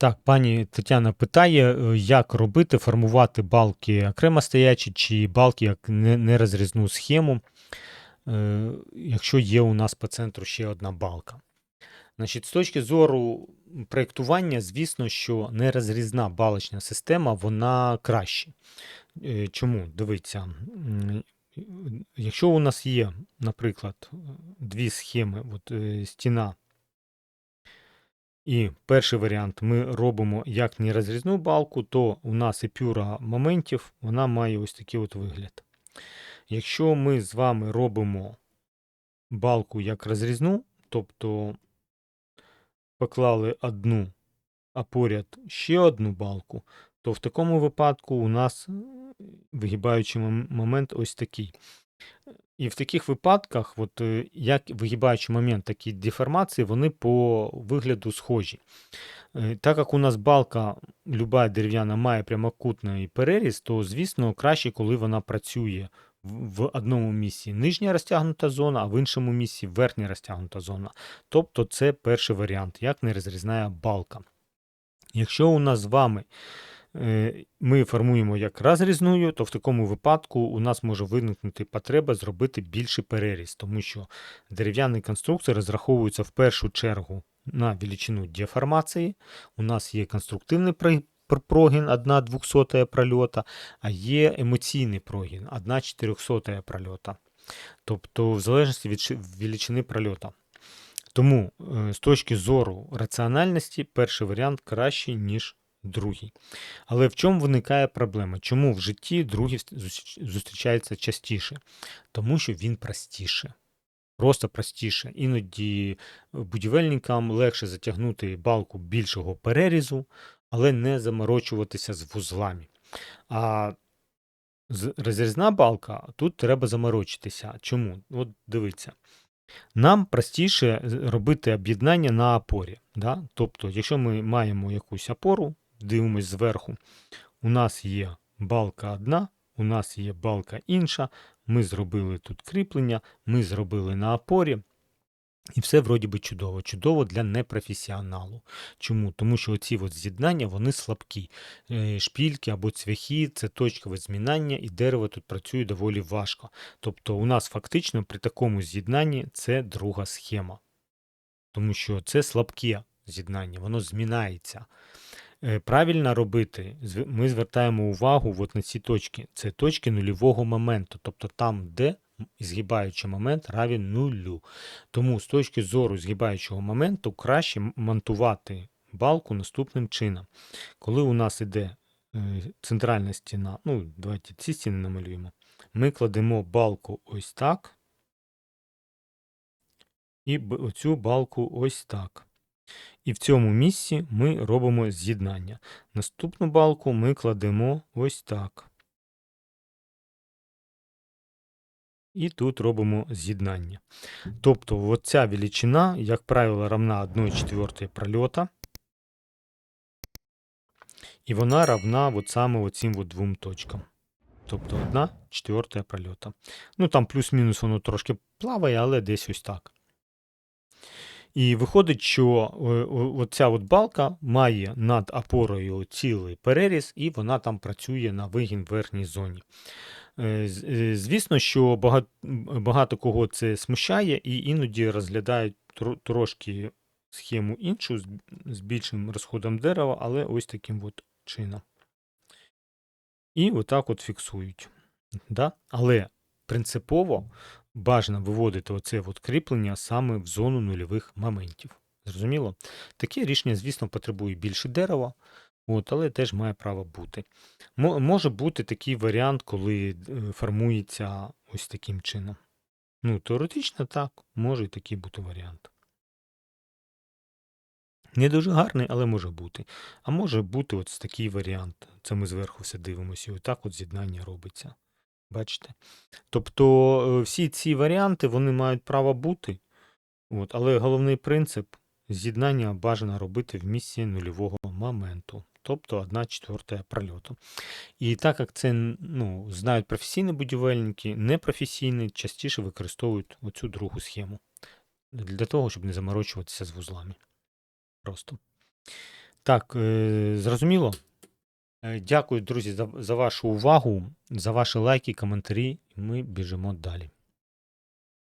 Так, пані Тетяна питає, е, як робити, формувати балки окремо стоячі чи балки як нерозрізну схему, е, якщо є у нас по центру ще одна балка. Значить, з точки зору проєктування, звісно, що нерозрізна балочна система, вона краще. Е, Чому? Дивіться, якщо у нас є, наприклад, дві схеми, от, стіна і перший варіант ми робимо як нерозрізну балку, то у нас епюра моментів вона має ось такий от вигляд. Якщо ми з вами робимо балку як розрізну, тобто поклали одну, а поряд ще одну балку, то в такому випадку у нас вигибаючий момент ось такий. І в таких випадках, от, е, як вигибаючий момент, такі деформації, вони по вигляду схожі. Е, Так як у нас балка, люба дерев'яна, має прямокутний переріз, то, звісно, краще, коли вона працює в одному місці нижня розтягнута зона, а в іншому місці верхня розтягнута зона. Тобто це перший варіант, як нерозрізна балка. Якщо у нас з вами ми формуємо як розрізною, то в такому випадку у нас може виникнути потреба зробити більший переріз, тому що дерев'яні конструкції розраховуються в першу чергу на величину деформації. У нас є конструктивний прогін 1 200 прольота, а є емоційний прогін 1 400 прольота. Тобто, в залежності від величини прольота. Тому е, з точки зору раціональності, перший варіант кращий, ніж другий. Але в чому виникає проблема? Чому в житті другий зустрічається частіше? Тому що він простіше. Просто простіше. Іноді будівельникам легше затягнути балку більшого перерізу, але не заморочуватися з вузлами. А розрізна балка тут треба заморочитися. Чому? От дивіться. Нам простіше робити об'єднання на опорі. Да? Тобто, якщо ми маємо якусь опору, дивимось зверху, у нас є балка одна, у нас є балка інша, ми зробили тут кріплення, ми зробили на опорі. І все вроді би чудово. Чудово для непрофесіоналу. Чому? Тому що оці от з'єднання вони слабкі. Е, Шпільки або цвяхи це точкове змінання, і дерево тут працює доволі важко. Тобто у нас фактично при такому з'єднанні це друга схема. Тому що це слабке з'єднання, воно змінається. Е, Правильно робити, ми звертаємо увагу от на ці точки. Це точки нульового моменту, тобто там, де згибаючий момент равен нулю. Тому з точки зору згибаючого моменту краще монтувати балку наступним чином. Коли у нас іде е, центральна стіна, ну, давайте ці стіни намалюємо, ми кладемо балку ось так. І оцю балку ось так. І в цьому місці ми робимо з'єднання. Наступну балку ми кладемо ось так. І тут робимо з'єднання. Тобто оця величина, як правило, равна 1 четвертій прольота. І вона равна от саме оцим от двом точкам. Тобто 1 четверта прольота. Ну там плюс-мінус воно трошки плаває, але десь ось так. І виходить, що е, оця от балка має над опорою цілий переріз, і вона там працює на вигін в верхній зоні. Е, е, Звісно, що багато, багато кого це смущає, і іноді розглядають трошки схему іншу з більшим розходом дерева, але ось таким от чином. І отак от фіксують. Да? Але принципово бажано виводити оце от кріплення саме в зону нульових моментів. Зрозуміло? Таке рішення, звісно, потребує більше дерева, от, але теж має право бути. Мо- Може бути такий варіант, коли е, формується ось таким чином. Ну, теоретично так, може і такий бути варіант. Не дуже гарний, але може бути. А може бути ось такий варіант. Це ми зверху все дивимося, і отак от з'єднання робиться. Бачите? Тобто е, всі ці варіанти вони мають право бути, от, але головний принцип з'єднання бажано робити в місці нульового моменту, тобто 1 четверта прольоту. І так як це ну, знають професійні будівельники, непрофесійні частіше використовують оцю другу схему для того, щоб не заморочуватися з вузлами. Просто. Так, е, зрозуміло? Е, Дякую, друзі, за, за вашу увагу, за ваші лайки, коментарі. Ми біжимо далі.